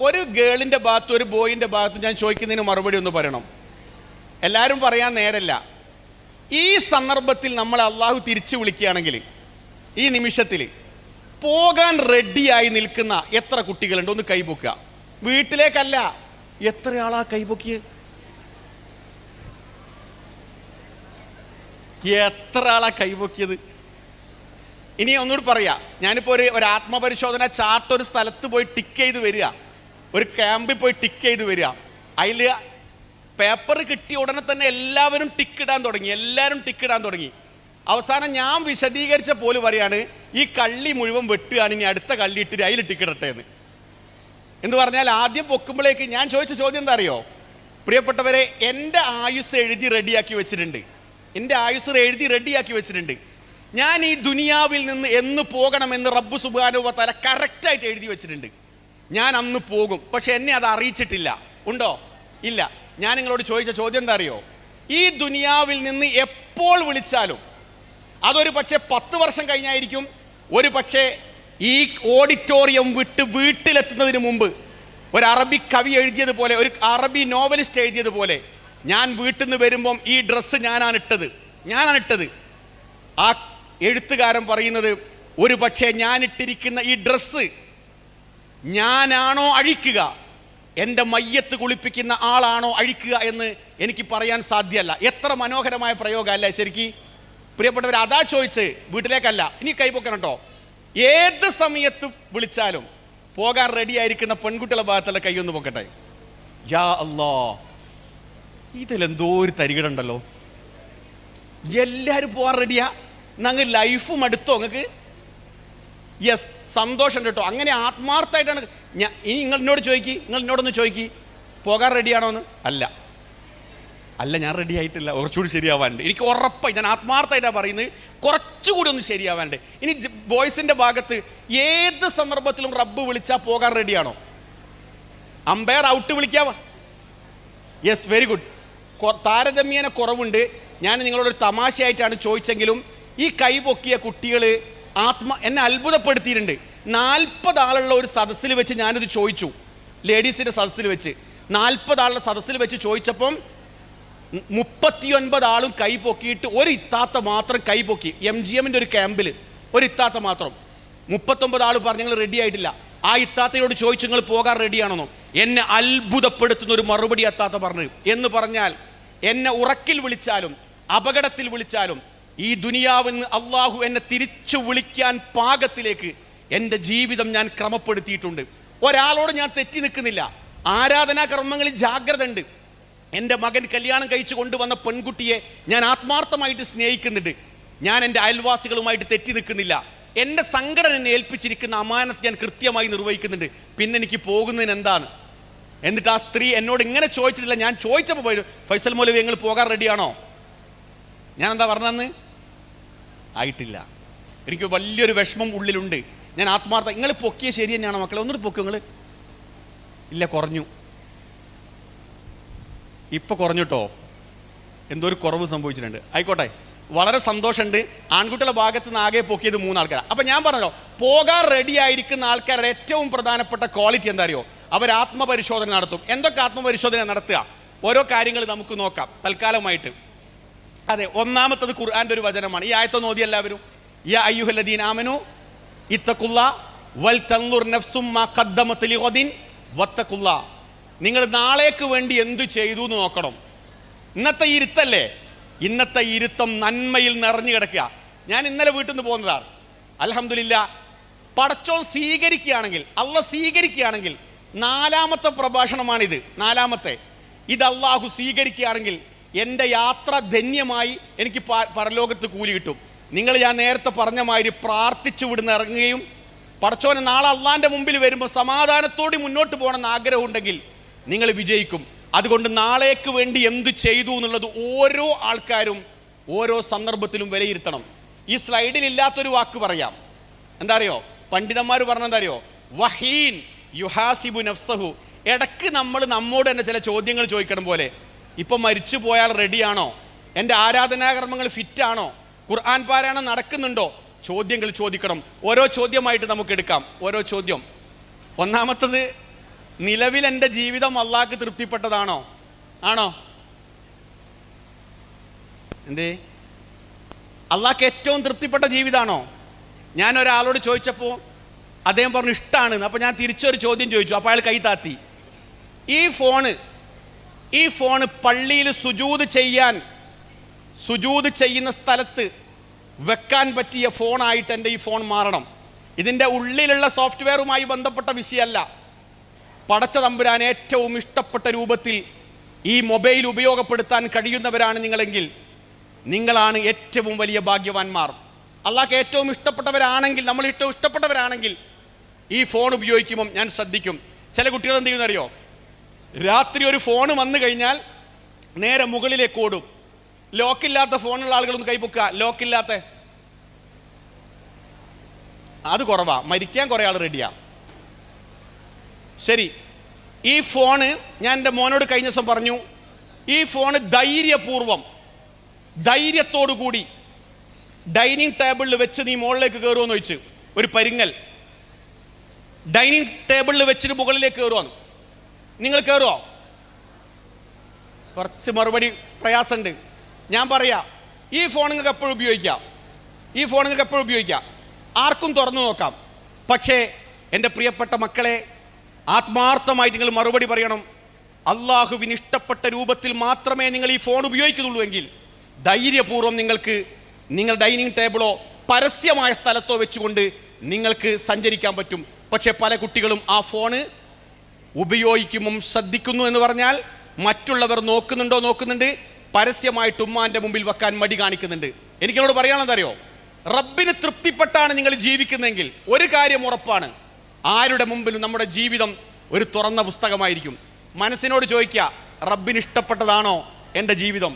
ഒരു ഗേളിന്റെ ഭാഗത്തും ഒരു ബോയിന്റെ ഭാഗത്തും ഞാൻ ചോദിക്കുന്നതിന് മറുപടി ഒന്ന് പറയണം. എല്ലാവരും പറയാൻ നേരല്ല. ഈ സന്ദർഭത്തിൽ നമ്മൾ അള്ളാഹു തിരിച്ചു വിളിക്കുകയാണെങ്കിൽ ഈ നിമിഷത്തിൽ പോകാൻ റെഡിയായി നിൽക്കുന്ന എത്ര കുട്ടികളുണ്ട്? ഒന്ന് കൈപൊക്കുക വീട്ടിലേക്കല്ല. എത്ര ആളാ എത്ര ആളാ കൈപൊക്കിയത് ഇനി ഒന്നുകൂടി പറയാ. ഞാനിപ്പോൾ ഒരു ഒരു ആത്മപരിശോധന ചാർട്ട് ഒരു സ്ഥലത്ത് പോയി ടിക്ക് ചെയ്ത് വരിക. ഒരു ക്യാമ്പിൽ പോയി ടിക്ക് ചെയ്ത് വരിക. അതിൽ പേപ്പർ കിട്ടിയ ഉടനെ തന്നെ എല്ലാവരും ടിക്ക് ഇടാൻ തുടങ്ങി. എല്ലാവരും ടിക്ക് ഇടാൻ തുടങ്ങി. അവസാനം ഞാൻ വിശദീകരിച്ച പോലെ പറയാണ് ഈ കള്ളി മുഴുവൻ വെട്ടുകയാണ് ഇനി അടുത്ത കള്ളി ഇട്ടിട്ട് അതിൽ ടിക്ക് ഇടട്ടെ എന്ന്. എന്ന് പറഞ്ഞാൽ ആദ്യം പൊക്കുമ്പോഴേക്ക് ഞാൻ ചോദിച്ച ചോദ്യം എന്താ അറിയോ? പ്രിയപ്പെട്ടവരെ എന്റെ ആയുസ് എഴുതി റെഡിയാക്കി വെച്ചിട്ടുണ്ട്. എന്റെ ആയുസ് എഴുതി റെഡിയാക്കി വെച്ചിട്ടുണ്ട്. ഞാൻ ഈ ദുനിയാവിൽ നിന്ന് എന്ന് പോകണമെന്ന് റബ്ബു സുബാനുവ തല കറക്റ്റായിട്ട് എഴുതി വെച്ചിട്ടുണ്ട്. ഞാൻ അന്ന് പോകും. പക്ഷെ എന്നെ അത് അറിയിച്ചിട്ടില്ല. ഉണ്ടോ? ഇല്ല. ഞാൻ നിങ്ങളോട് ചോദിച്ച ചോദ്യം എന്താ അറിയോ? ഈ ദുനിയാവിൽ നിന്ന് എപ്പോൾ വിളിച്ചാലും അതൊരു പക്ഷേ പത്ത് വർഷം കഴിഞ്ഞായിരിക്കും. ഒരു പക്ഷേ ഈ ഓഡിറ്റോറിയം വിട്ട് വീട്ടിലെത്തുന്നതിന് മുമ്പ് ഒരു അറബി കവി എഴുതിയതുപോലെ ഒരു അറബി നോവലിസ്റ്റ് എഴുതിയതുപോലെ ഞാൻ വീട്ടിൽ നിന്ന് വരുമ്പം ഈ ഡ്രസ്സ് ഞാനാണ് ഇട്ടത്. ഞാനാണ് ഇട്ടത്. ആ എഴുത്തുകാരൻ പറയുന്നത് ഒരു പക്ഷേ ഞാൻ ഇട്ടിരിക്കുന്ന ഈ ഡ്രസ്സ് ഞാനാണോ അഴിക്കുക? എന്റെ മയ്യത്ത് കുളിപ്പിക്കുന്ന ആളാണോ അഴിക്കുക എന്ന് എനിക്ക് പറയാൻ സാധ്യമല്ല എത്ര മനോഹരമായ പ്രയോഗം അല്ലേ ശരിക്ക്? പ്രിയപ്പെട്ടവർ അതാ ചോദിച്ച് വീട്ടിലേക്കല്ല ഇനി കൈപൊക്കണം കേട്ടോ ഏത് സമയത്ത് വിളിച്ചാലും പോകാൻ റെഡി ആയിരിക്കുന്ന പെൺകുട്ടികളുടെ ഭാഗത്തുള്ള കൈ ഒന്ന് പൊക്കട്ടെ. യാ അല്ലോ ഇതിലെന്തോ ഒരു തരികിടുണ്ടല്ലോ എല്ലാവരും പോകാൻ റെഡിയാ ഞങ്ങൾ ലൈഫും അടുത്തോ നിങ്ങൾക്ക് യെസ് സന്തോഷം കേട്ടോ. അങ്ങനെ ആത്മാർത്ഥമായിട്ടാണ് ഞാൻ ഇനി നിങ്ങൾ എന്നോട് ചോദിക്കി നിങ്ങൾ എന്നോടൊന്ന് ചോദിക്കി. പോകാൻ റെഡിയാണോ എന്ന്? അല്ല. അല്ല ഞാൻ റെഡി ആയിട്ടില്ല. കുറച്ചുകൂടി ശരിയാവാണ്ട് എനിക്ക് ഉറപ്പായി ഞാൻ ആത്മാർത്ഥമായിട്ടാണ് പറയുന്നത്. കുറച്ചുകൂടി ഒന്ന് ശരിയാവാണ്ട് ഇനി ബോയ്സിന്റെ ഭാഗത്ത് ഏത് സന്ദർഭത്തിലും റബ്ബ് വിളിച്ചാൽ പോകാൻ റെഡിയാണോ അമ്പയർ ഔട്ട് വിളിക്കാവാ? യെസ് വെരി ഗുഡ് താരതമ്യേന കുറവുണ്ട്. ഞാൻ നിങ്ങളോടൊരു തമാശയായിട്ടാണ് ചോദിച്ചെങ്കിലും ഈ കൈ പൊക്കിയ കുട്ടികൾ ആത്മ എന്നെ അത്ഭുതപ്പെടുത്തിയിട്ടുണ്ട്. നാൽപ്പത് ആളുള്ള ഒരു സദസ്സിൽ വെച്ച് ഞാനിത് ചോദിച്ചു. ലേഡീസിന്റെ സദസ്സിൽ വെച്ച്. നാൽപ്പത് ആളുടെ സദസ്സിൽ വെച്ച് ചോദിച്ചപ്പം മുപ്പത്തിയൊൻപത് ആളും കൈ പൊക്കിയിട്ട് ഒരു ഇത്താത്ത മാത്രം കൈ പൊക്കി. എം ജി എമ്മിന്റെ ഒരു ക്യാമ്പിൽ ഒരു ഇത്താത്ത മാത്രം. മുപ്പത്തൊമ്പത് ആൾ പറഞ്ഞു നിങ്ങൾ റെഡി ആയിട്ടില്ല. ആ ഇത്താത്തയോട് ചോദിച്ചു നിങ്ങൾ പോകാൻ റെഡിയാണെന്നോ എന്നെ അത്ഭുതപ്പെടുത്തുന്ന ഒരു മറുപടി അത്താത്ത പറഞ്ഞു. എന്ന് പറഞ്ഞാൽ എന്നെ ഉറക്കിൽ വിളിച്ചാലും അപകടത്തിൽ വിളിച്ചാലും ഈ ദുനിയാവെന്ന് അള്ളാഹു എന്നെ തിരിച്ചു വിളിക്കാൻ പാകത്തിലേക്ക് എന്റെ ജീവിതം ഞാൻ ക്രമപ്പെടുത്തിയിട്ടുണ്ട്. ഒരാളോട് ഞാൻ തെറ്റി നിൽക്കുന്നില്ല. ആരാധനാ കർമ്മങ്ങളിൽ ജാഗ്രത ഉണ്ട്. എന്റെ മകൻ കല്യാണം കഴിച്ചു കൊണ്ടുവന്ന പെൺകുട്ടിയെ ഞാൻ ആത്മാർത്ഥമായിട്ട് സ്നേഹിക്കുന്നുണ്ട്. ഞാൻ എന്റെ അയൽവാസികളുമായിട്ട് തെറ്റി നിൽക്കുന്നില്ല. എന്റെ സംഘടന എന്നെ ഏൽപ്പിച്ചിരിക്കുന്ന അമാനത്ത് ഞാൻ കൃത്യമായി നിർവഹിക്കുന്നുണ്ട്. പിന്നെ എനിക്ക് പോകുന്നതിന് എന്താണ്? എന്നിട്ട് ആ സ്ത്രീ എന്നോട് ഇങ്ങനെ ചോദിച്ചിട്ടില്ല. ഞാൻ ചോദിച്ചപ്പോൾ ഫൈസൽ മൗലവി നിങ്ങൾ പോകാൻ റെഡിയാണോ ഞാൻ എന്താ പറഞ്ഞതെന്ന് ആയിട്ടില്ല. എനിക്ക് വലിയൊരു വിഷമം ഉള്ളിലുണ്ട്. ഞാൻ ആത്മാർത്ഥ നിങ്ങൾ പൊക്കിയ ശരി തന്നെയാണ് മക്കളെ? ഒന്നിട്ട് പൊക്കി നിങ്ങൾ ഇല്ല കുറഞ്ഞു. ഇപ്പൊ കുറഞ്ഞുട്ടോ? എന്തോ ഒരു കുറവ് സംഭവിച്ചിട്ടുണ്ട്. ആയിക്കോട്ടെ. വളരെ സന്തോഷമുണ്ട്. ആൺകുട്ടികളുടെ ഭാഗത്ത് നിന്ന് ആകെ പൊക്കിയത് മൂന്നാൾക്കാരാണ്. അപ്പൊ ഞാൻ പറഞ്ഞല്ലോ പോകാൻ റെഡി ആയിരിക്കുന്ന ആൾക്കാരുടെ ഏറ്റവും പ്രധാനപ്പെട്ട ക്വാളിറ്റി എന്താ അറിയോ അവർ ആത്മപരിശോധന നടത്തും. എന്തൊക്കെ ആത്മപരിശോധന നടത്തുക? ഓരോ കാര്യങ്ങൾ നമുക്ക് നോക്കാം. തൽക്കാലമായിട്ട്. അതെ ഒന്നാമത്തത് ഖുർആന്റെ ഒരു വചനമാണ്. ഈ ആയത്തൊന്ന് ഓതി എല്ലാവരും. യാ അയ്യുഹല്ലദീൻ ആമനു ഇത്തക്കുള്ള വൽ തൻലുർ നഫ്സും മാ ഖദ്ദമത് ലിഗദിൻ വത്തക്കുള്ള നിങ്ങൾ നാളേക്ക് വേണ്ടി എന്തു ചെയ്തു എന്ന് നോക്കണം. ഇന്നത്തെ ഇരുത്തല്ലേ? ഇന്നത്തെ ഇരുത്തം നന്മയിൽ നിറഞ്ഞു കിടക്കുക. ഞാൻ ഇന്നലെ വീട്ടിൽ നിന്ന് പോകുന്നതാണ് അലഹമില്ല പടച്ചോൾ സ്വീകരിക്കുകയാണെങ്കിൽ അള്ള സ്വീകരിക്കുകയാണെങ്കിൽ നാലാമത്തെ പ്രഭാഷണമാണിത്. നാലാമത്തെ. ഇത് അള്ളാഹു സ്വീകരിക്കുകയാണെങ്കിൽ എന്റെ യാത്ര ധന്യമായി എനിക്ക് പരലോകത്ത് കൂലി കിട്ടും. നിങ്ങൾ ഞാൻ നേരത്തെ പറഞ്ഞ മാതിരി പ്രാർത്ഥിച്ചു വിടുന്ന് ഇറങ്ങുകയും പടച്ചോനെ നാളെ അള്ളാന്റെ മുമ്പിൽ വരുമ്പോൾ സമാധാനത്തോടെ മുന്നോട്ട് പോകണമെന്ന് ആഗ്രഹമുണ്ടെങ്കിൽ നിങ്ങൾ വിജയിക്കും. അതുകൊണ്ട് നാളേക്ക് വേണ്ടി എന്ത് ചെയ്തു എന്നുള്ളത് ഓരോ ആൾക്കാരും ഓരോ സന്ദർഭത്തിലും വിലയിരുത്തണം. ഈ സ്ലൈഡിൽ ഇല്ലാത്തൊരു വാക്ക് പറയാം. എന്താ അറിയോ? പണ്ഡിതന്മാർ പറഞ്ഞെന്താ അറിയോ? വഹീൻ യുഹാസിബു നഫ്സഹു. ഇടയ്ക്ക് നമ്മൾ നമ്മോട് തന്നെ ചില ചോദ്യങ്ങൾ ചോദിക്കണം പോലെ. ഇപ്പൊ മരിച്ചു പോയാൽ റെഡിയാണോ? എന്റെ ആരാധനാകർമ്മങ്ങൾ ഫിറ്റാണോ? ഖുർആൻ പാരായണം നടക്കുന്നുണ്ടോ? ചോദ്യങ്ങൾ ചോദിക്കണം. ഓരോ ചോദ്യമായിട്ട് നമുക്ക് എടുക്കാം. ഓരോ ചോദ്യം. ഒന്നാമത്തത് നിലവിൽ എന്റെ ജീവിതം അള്ളാഹ്ക്ക് തൃപ്തിപ്പെട്ടതാണോ? ആണോ? എന്തേ? അള്ളാഹ്ക്ക് ഏറ്റവും തൃപ്തിപ്പെട്ട ജീവിതമാണോ ഞാൻ ഒരാളോട് ചോദിച്ചപ്പോൾ അദ്ദേഹം പറഞ്ഞു ഇഷ്ടമാണ് അപ്പോൾ ഞാൻ തിരിച്ചൊരു ചോദ്യം ചോദിച്ചു. അപ്പോൾ അയാൾ കൈ താത്തി. ഈ ഫോണ് ഈ ഫോണ് പള്ളിയിൽ സുജൂത് ചെയ്യാൻ സുജൂത് ചെയ്യുന്ന സ്ഥലത്ത് വെക്കാൻ പറ്റിയ ഫോണായിട്ട് എന്റെ ഈ ഫോൺ മാറണം. ഇതിന്റെ ഉള്ളിലുള്ള സോഫ്റ്റ്വെയറുമായി ബന്ധപ്പെട്ട വിഷയമല്ല. പടച്ച തമ്പുരാൻ ഏറ്റവും ഇഷ്ടപ്പെട്ട രൂപത്തിൽ ഈ മൊബൈൽ ഉപയോഗപ്പെടുത്താൻ കഴിയുന്നവരാണ് നിങ്ങളെങ്കിൽ നിങ്ങളാണ് ഏറ്റവും വലിയ ഭാഗ്യവാന്മാർ. അള്ളാഹ്ക്ക് ഏറ്റവും ഇഷ്ടപ്പെട്ടവരാണെങ്കിൽ നമ്മൾ ഇഷ്ടം ഇഷ്ടപ്പെട്ടവരാണെങ്കിൽ ഈ ഫോൺ ഉപയോഗിക്കുമ്പം ഞാൻ ശ്രദ്ധിക്കും. ചില കുട്ടികൾ എന്ത് ചെയ്യുന്നറിയോ? രാത്രി ഒരു ഫോൺ വന്നു കഴിഞ്ഞാൽ നേരെ മുകളിലേക്ക് ഓടും. ലോക്കില്ലാത്ത ഫോണുള്ള ആളുകളൊന്ന് കൈപൊക്കുക ലോക്കില്ലാത്ത അത് കുറവാ. മരിക്കാൻ കുറേ ആൾ റെഡിയാ ശരി. ഈ ഫോണ് ഞാൻ എന്റെ മോനോട് കഴിഞ്ഞ ദിവസം പറഞ്ഞു ഈ ഫോണ് ധൈര്യപൂർവം ധൈര്യത്തോടു കൂടി ഡൈനിങ് ടേബിളിൽ വെച്ച് നീ മുകളിലേക്ക് കയറുമെന്ന് ചോദിച്ചു. ഒരു പരിങ്ങൽ. ഡൈനിങ് ടേബിളിൽ വെച്ചിട്ട് മുകളിലേക്ക് കയറുവാന്ന് നിങ്ങൾ കയറുമോ കുറച്ച് മറുപടി പ്രയാസമുണ്ട്. ഞാൻ പറയാം ഈ ഫോൺ നിങ്ങൾക്ക് എപ്പോഴും ഉപയോഗിക്കാം. ഈ ഫോൺ നിങ്ങൾക്ക് എപ്പോഴും ഉപയോഗിക്കാം. ആർക്കും തുറന്നു നോക്കാം. പക്ഷേ എന്റെ പ്രിയപ്പെട്ട മക്കളെ ആത്മാർത്ഥമായി നിങ്ങൾ മറുപടി പറയണം. അള്ളാഹുവിന് ഇഷ്ടപ്പെട്ട രൂപത്തിൽ മാത്രമേ നിങ്ങൾ ഈ ഫോൺ ഉപയോഗിക്കുന്നുള്ളൂ എങ്കിൽ ധൈര്യപൂർവം നിങ്ങൾക്ക് നിങ്ങൾ ഡൈനിങ് ടേബിളോ പരസ്യമായ സ്ഥലത്തോ വെച്ചുകൊണ്ട് നിങ്ങൾക്ക് സഞ്ചരിക്കാൻ പറ്റും. പക്ഷേ പല കുട്ടികളും ആ ഫോണ് ഉപയോഗിക്കുമ്പം ശ്രദ്ധിക്കുന്നു എന്ന് പറഞ്ഞാൽ മറ്റുള്ളവർ നോക്കുന്നുണ്ടോ നോക്കുന്നുണ്ട്. പരസ്യമായിട്ട് ഉമ്മാന്റെ മുമ്പിൽ വെക്കാൻ മടി കാണിക്കുന്നുണ്ട്. എനിക്കോട് പറയാനുള്ളതറിയോ റബ്ബിന് തൃപ്തിപ്പെട്ടാണ് നിങ്ങൾ ജീവിക്കുന്നതെങ്കിൽ ഒരു കാര്യം ഉറപ്പാണ്. ആരുടെ മുമ്പിലും നമ്മുടെ ജീവിതം ഒരു തുറന്ന പുസ്തകമായിരിക്കും. മനസ്സിനോട് ചോദിക്കുക റബ്ബിന് ഇഷ്ടപ്പെട്ടതാണോ എന്റെ ജീവിതം?